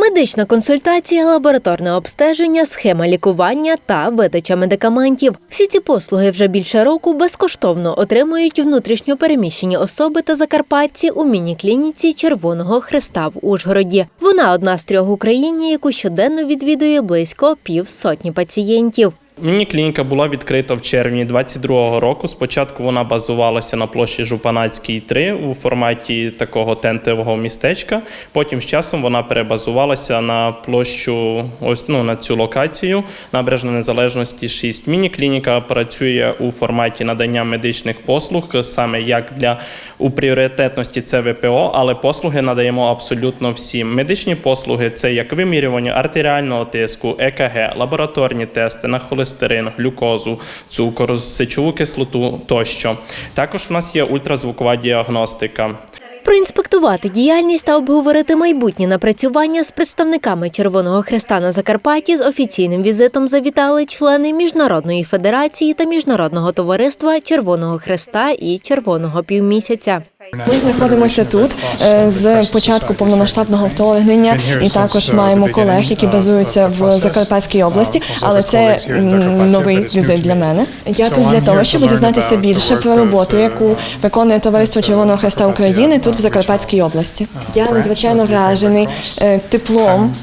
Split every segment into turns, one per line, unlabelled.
Медична консультація, лабораторне обстеження, схема лікування та видача медикаментів. Всі ці послуги вже більше року безкоштовно отримують внутрішньо переміщені особи та закарпатці у міні-клініці Червоного Хреста в Ужгороді. Вона одна з трьох в Україні, яку щоденно відвідує близько півсотні пацієнтів.
Міні-клініка була відкрита в червні 2022 року. Спочатку вона базувалася на площі Жупанацькій 3 у форматі такого тентового містечка. Потім з часом вона перебазувалася на площу, ось ну на цю локацію Набережна Незалежності 6. Міні-клініка працює у форматі надання медичних послуг, саме як для у пріоритетності це ВПО, але послуги надаємо абсолютно всім. Медичні послуги це як вимірювання артеріального тиску, ЕКГ, лабораторні тести на холестерин, глюкозу, цукор, сечову кислоту тощо. Також у нас є ультразвукова діагностика.
Проінспектувати діяльність та обговорити майбутні напрацювання з представниками Червоного Хреста на Закарпатті з офіційним візитом завітали члени Міжнародної федерації та Міжнародного товариства Червоного Хреста і Червоного півмісяця.
Ми знаходимося тут е, з початку повномасштабного вторгнення, і також маємо колег, які базуються в Закарпатській області. Але це новий візит для мене. Я тут для того, щоб дізнатися більше про роботу, яку виконує товариство Червоного Хреста України тут в Закарпатській області. Я надзвичайно вражений е, теплом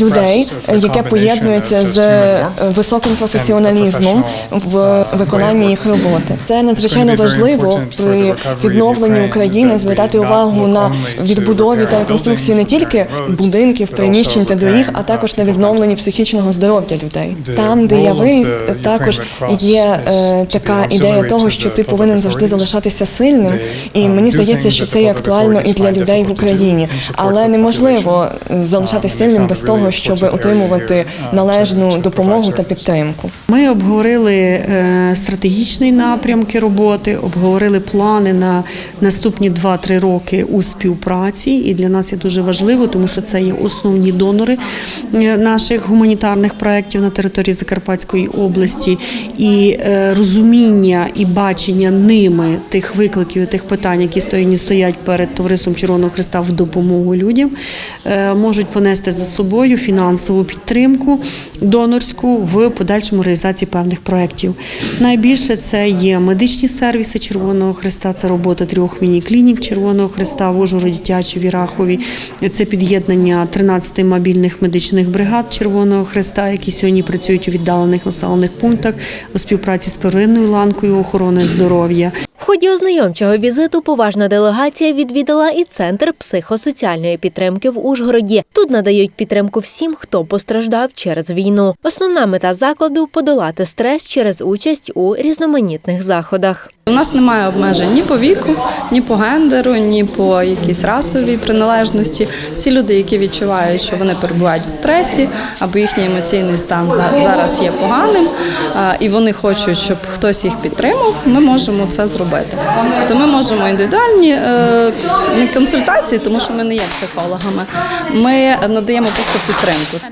людей, яке поєднується з е, високим професіоналізмом в виконанні їх роботи. Це надзвичайно важливо при відновленні України звертати увагу на відбудові та реконструкції не тільки будинків, приміщень та доріг, а також на відновленні психічного здоров'я людей. Там, де я виріс, також є е, така ідея того, що ти повинен завжди залишатися сильним, і мені здається, що це є актуально і для людей в Україні, але неможливо залишатися сильним без того, щоб отримувати належну допомогу та підтримку.
Ми обговорили е, стратегічні напрямки роботи, обговорили плани на наступні 2-3 роки у співпраці. І для нас є дуже важливо, тому що це є основні донори е, наших гуманітарних проєктів на території Закарпатської області. І е, розуміння і бачення ними тих викликів, і тих питань, які стоять, стоять перед товариством Червоного Христа в допомогу людям, е, можуть понести за собою фінансову підтримку донорську в подальшому реалізації певних проєктів. Найбільше це є медичні сервіси Червоного Христа, це робота трьох міні-клінік Червоного Христа в Ужгороді, Тячі, Вірахові. Це під'єднання 13 мобільних медичних бригад Червоного Христа, які сьогодні працюють у віддалених населених пунктах у співпраці з первинною ланкою охорони здоров'я.
В ході ознайомчого візиту поважна делегація відвідала і центр психосоціальної підтримки в Ужгороді. Тут надають підтримку всім, хто постраждав через війну. Основна мета закладу подолати стрес через участь у різноманітних заходах.
У нас немає обмежень ні по віку, ні по гендеру, ні по якійсь расовій приналежності. Всі люди, які відчувають, що вони перебувають в стресі або їхній емоційний стан зараз є поганим, і вони хочуть, щоб хтось їх підтримав, ми можемо це зробити. То ми можемо індивідуальні е, консультації, тому що ми не є психологами. Ми надаємо просто підтримку.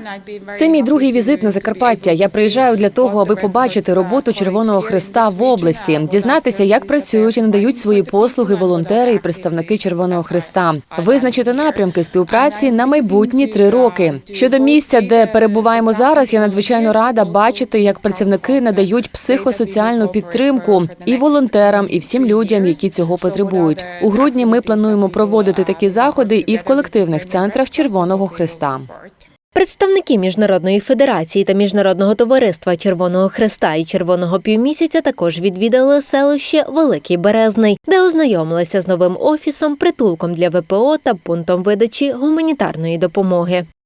Це мій другий візит на Закарпаття. Я приїжджаю для того, аби побачити роботу Червоного Христа в області, дізнатися, як працюють і надають свої послуги волонтери і представники Червоного Христа, визначити напрямки співпраці на майбутні три роки. Щодо місця, де перебуваємо зараз, я надзвичайно рада бачити, як працівники надають психосоціальну підтримку і волонтерам, і всім людям, які цього потребують. У грудні ми плануємо проводити такі заходи і в колективних центрах Червоного Христа.
Представники Міжнародної федерації та Міжнародного товариства Червоного Хреста і Червоного півмісяця також відвідали селище Великий Березний, де ознайомилися з новим офісом, притулком для ВПО та пунктом видачі гуманітарної допомоги.